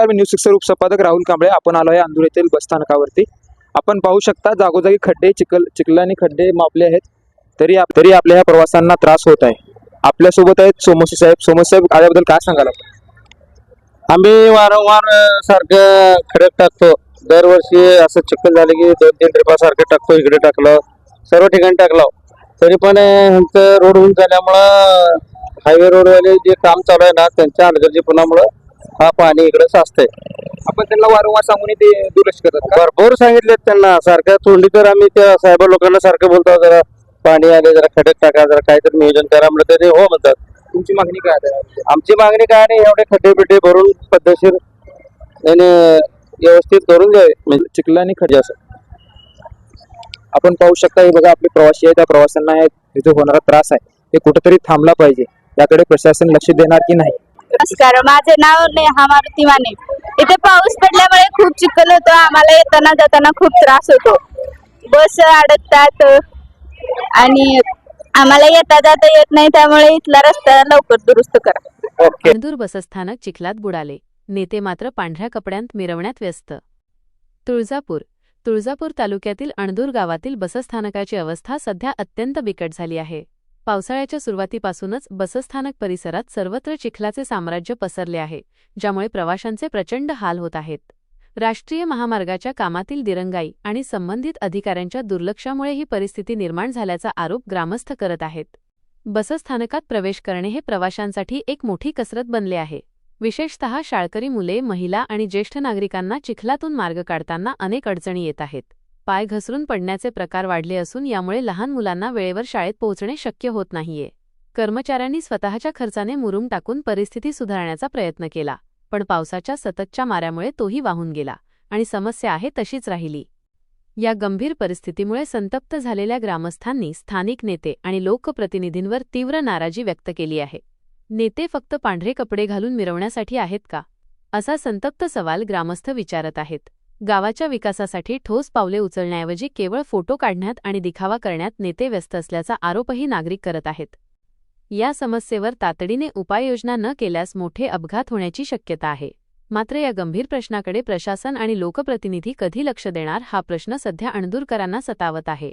नमस्कार मी news sixer उपसंपादक राहुल कांबळे. आपण आलो आहे अंधूर येथील बसस्थानकावरती आपण पाहू शकता जागोजागी खड्डे चिखल चिखलाने खड्डे मापले आहेत. तरी आप- तरी आपल्या ह्या प्रवासांना त्रास होत आहे. आपल्यासोबत आहेत सोमोसी साहेब. सोमोशी साहेब आल्याबद्दल काय सांगाल आपण? आम्ही वारंवार सारखं खडक टाकतो. दरवर्षी असं चिखल झालं की दोन तीन ट्रिपा सारखं टाकतो इकडे टाकलं सर्व ठिकाणी टाकलं. तरी पण ह्यांचं रोड होऊन झाल्यामुळं हायवे रोडवाले जे काम चालू आहे ना त्यांच्या हलगर्जीपणामुळं हा पाणी इकडे साचतंय आपण त्यांना वारंवार सांगून ते दुर्लक्ष करतात का? भरपूर सांगितले त्यांना. सारखं तोंडी तर आम्ही त्या साहेब लोकांना सारखं बोलतो जरा पाणी आले जरा खडक टाका जरा काहीतरी नियोजन करा म्हणलं तरी हो म्हणतात. तुमची मागणी काय आहे? आमची मागणी काय नाही एवढे खड्डे बिड्डे भरून पद्धतशीर आणि व्यवस्थित करून द्यावे म्हणजे चिखलाने खड्डे असं. आपण पाहू शकता हे बघा आपले प्रवासी आहे त्या प्रवाशांना हे तिथे होणारा त्रास आहे. हे कुठेतरी थांबला पाहिजे. त्याकडे प्रशासन लक्ष देणार की नाही? नमस्कार माझे नाव नेहा मारुती माने इथे पाऊस पडल्यामुळे खूप चिखल होतो आम्हाला येताना जाताना खूप त्रास होतो. बस अडकतात. आणि आम्हाला येता जाता येत नाही त्यामुळे इथला रस्ता लवकर दुरुस्त करा. ओके. अणदूर बसस्थानक चिखलात बुडाले. नेते मात्र पांढऱ्या कपड्यांत मिरवण्यात व्यस्त. तुळजापूर. तुळजापूर तालुक्यातील अणदूर गावातील बसस्थानकाची अवस्था सध्या अत्यंत बिकट झाली आहे. पावसाळ्याच्या सुरुवातीपासूनच बसस्थानक परिसरात सर्वत्र चिखलाचे साम्राज्य पसरले आहे ज्यामुळे प्रवाशांचे प्रचंड हाल होत आहेत. राष्ट्रीय महामार्गाच्या कामातील दिरंगाई आणि संबंधित अधिकाऱ्यांच्या दुर्लक्षामुळे ही परिस्थिती निर्माण झाल्याचा आरोप ग्रामस्थ करत आहेत. बसस्थानकात प्रवेश करणे हे प्रवाशांसाठी एक मोठी कसरत बनले आहे. विशेषतः शाळकरी मुले महिला आणि ज्येष्ठ नागरिकांना चिखलातून मार्ग काढताना अनेक अडचणी येत आहेत. पाय घसरून पडण्याचे प्रकार वाढले असून यामुळे लहान मुलांना वेळेवर शाळेत पोहोचणे शक्य होत नाहीये. कर्मचाऱ्यांनी स्वतःच्या खर्चाने मुरुम टाकून परिस्थिती सुधारण्याचा प्रयत्न केला पण पावसाच्या सततच्या माऱ्यामुळे तोही वाहून गेला आणि समस्या आहे तशीच राहिली. या गंभीर परिस्थितीमुळे संतप्त झालेल्या ग्रामस्थांनी स्थानिक नेते आणि लोकप्रतिनिधींवर तीव्र नाराजी व्यक्त केली आहे. नेते फक्त पांढरे कपडे घालून मिरवण्यासाठी आहेत का? असा संतप्त सवाल ग्रामस्थ विचारत आहेत. गावाच्या विकासासाठी ठोस पावले उचलण्याऐवजी केवळ फोटो काढण्यात आणि दिखावा करण्यात नेते व्यस्त असल्याचा आरोपही नागरिक करत आहेत. या समस्येवर तातडीने उपाययोजना न केल्यास मोठे अपघात होण्याची शक्यता आहे. मात्र या गंभीर प्रश्नाकडे प्रशासन आणि लोकप्रतिनिधी कधी लक्ष देणार हा प्रश्न सध्या अणदूरकरांना सतावत आहे.